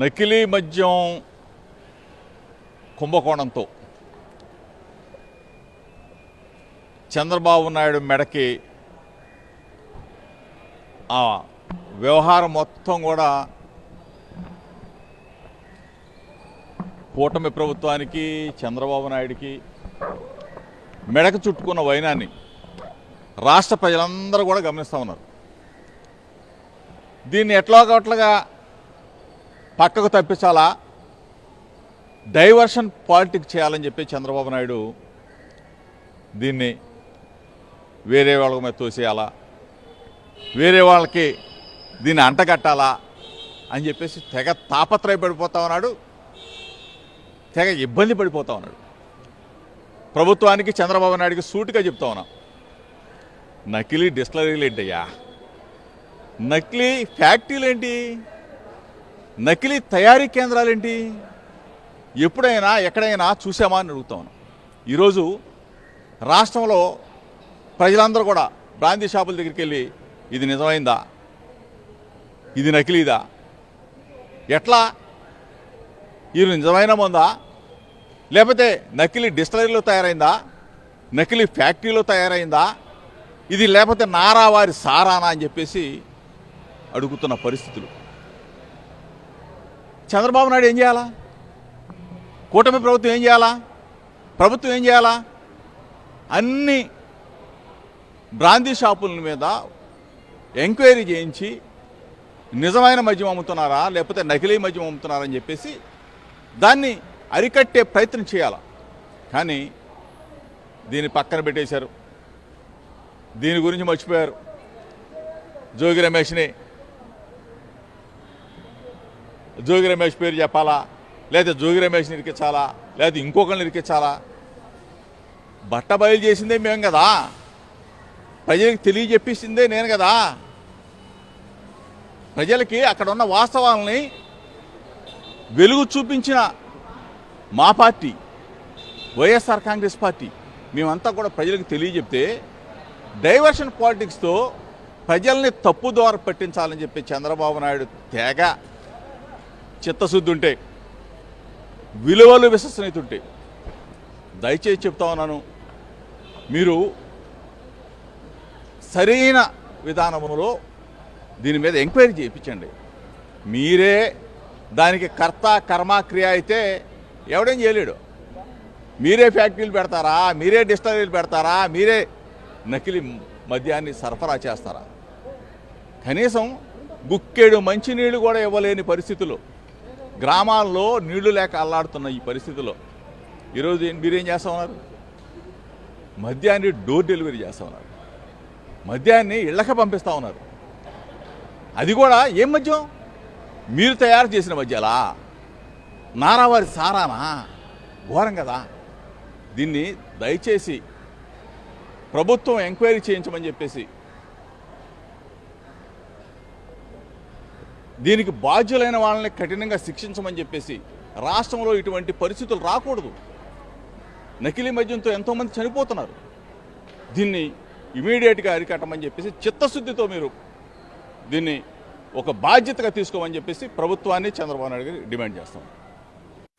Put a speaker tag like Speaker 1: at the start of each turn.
Speaker 1: నకిలీ మద్యం కుంభకోణంతో చంద్రబాబు నాయుడు మెడకి ఆ వ్యవహారం మొత్తం కూడా కూటమి ప్రభుత్వానికి చంద్రబాబు నాయుడికి మెడకు చుట్టుకున్న వైనాన్ని రాష్ట్ర ప్రజలందరూ కూడా గమనిస్తూ ఉన్నారు. దీన్ని ఎట్లాగట్లాగా పక్కకు తప్పించాలా? డైవర్షన్ పాలిటిక్స్ చేయాలని చెప్పి చంద్రబాబు నాయుడు దీన్ని వేరే వాళ్ళ మీద తోసేయాలా? వేరే వాళ్ళకి దీన్ని అంటగట్టాలా? అని చెప్పేసి తెగ తాపత్రయ పడిపోతా ఉన్నాడు. తెగ ఇబ్బంది పడిపోతా ఉన్నాడు. ప్రభుత్వానికి చంద్రబాబు నాయుడికి సూటిగా చెప్తా ఉన్నాం. నకిలీ డిస్టలరీలు ఏంటయ్యా? నకిలీ ఫ్యాక్టరీలు ఏంటి? నకిలీ తయారీ కేంద్రాలు ఏంటి ఎప్పుడైనా ఎక్కడైనా చూసామా అని అడుగుతాను. ఈరోజు రాష్ట్రంలో ప్రజలందరూ కూడా బ్రాందీ షాపుల దగ్గరికి వెళ్ళి ఇది నిజమైందా? ఇది నకిలీదా? ఎట్లా? ఇది నిజమైన మందా? లేకపోతే నకిలీ డిస్టలరీలో తయారైందా? నకిలీ ఫ్యాక్టరీలో తయారైందా? ఇది లేకపోతే నారా వారి సారానా అని చెప్పేసి అడుగుతున్న పరిస్థితులు. చంద్రబాబు నాయుడు ఏం చేయాలా? కూటమి ప్రభుత్వం ఏం చేయాలా? ప్రభుత్వం ఏం చేయాలా? అన్ని బ్రాందీ షాపుల మీద ఎంక్వైరీ చేయించి నిజమైన మద్యం అమ్ముతున్నారా? లేకపోతే నకిలీ మద్యం అమ్ముతున్నారా అని చెప్పేసి దాన్ని అరికట్టే ప్రయత్నం చేయాల? కానీ దీన్ని పక్కన పెట్టేశారు. దీని గురించి మర్చిపోయారు. జోగి రమేష్ని జోగి రమేష్ పేరు చెప్పాలా? లేదా జోగి రమేష్ని ఇరికించాలా? లేదా ఇంకొకరిని ఇరికించాలా? బట్ట బయలు చేసిందే మేము కదా. ప్రజలకు తెలియజెప్పిసిందే నేను కదా. ప్రజలకి అక్కడ ఉన్న వాస్తవాలని వెలుగు చూపించిన మా పార్టీ వైఎస్ఆర్ కాంగ్రెస్ పార్టీ మేమంతా కూడా ప్రజలకు తెలియజెప్తే డైవర్షన్ పాలిటిక్స్తో ప్రజల్ని తప్పు ద్వారా పట్టించాలని చెప్పి చంద్రబాబు నాయుడు తెగ చిత్తశుద్ధి ఉంటే విలువలు విశ్వసనీయత ఉంటే దయచేసి చెప్తా ఉన్నాను మీరు సరైన విధానంలో దీని మీద ఎంక్వైరీ చేయించండి. మీరే దానికి కర్త కర్మ క్రియ అయితే ఎవడేం చేయలేడు. మీరే ఫ్యాక్టరీలు పెడతారా మీరే డిస్టరీలు పెడతారా మీరే నకిలీ మద్యాన్ని సరఫరా చేస్తారా? కనీసం గుక్కేడు మంచినీళ్ళు కూడా ఇవ్వలేని పరిస్థితులు గ్రామాల్లో నీళ్ళు లేక అల్లాడుతున్న ఈ పరిస్థితిలో ఈరోజు ఏం- మీరేం చేస్తా ఉన్నారు మద్యాన్ని డోర్ డెలివరీ చేస్తా ఉన్నారు మద్యాన్ని ఇళ్ళకి పంపిస్తా ఉన్నారు అది కూడా ఏం మద్యం? మీరు తయారు చేసిన మద్యాలా? నారావారి సారానా? ఘోరం కదా. దీన్ని దయచేసి ప్రభుత్వం ఎంక్వైరీ చేయించమని చెప్పేసి దీనికి బాధ్యులైన వాళ్ళని కఠినంగా శిక్షించమని చెప్పేసి రాష్ట్రంలో ఇటువంటి పరిస్థితులు రాకూడదు. నకిలీ మద్యంతో ఎంతోమంది చనిపోతున్నారు. దీన్ని ఇమీడియట్గా అరికట్టమని చెప్పేసి చిత్తశుద్ధితో మీరు దీన్ని ఒక బాధ్యతగా తీసుకోమని చెప్పేసి ప్రభుత్వాన్ని చంద్రబాబు నాయుడు గారికి డిమాండ్ చేస్తాం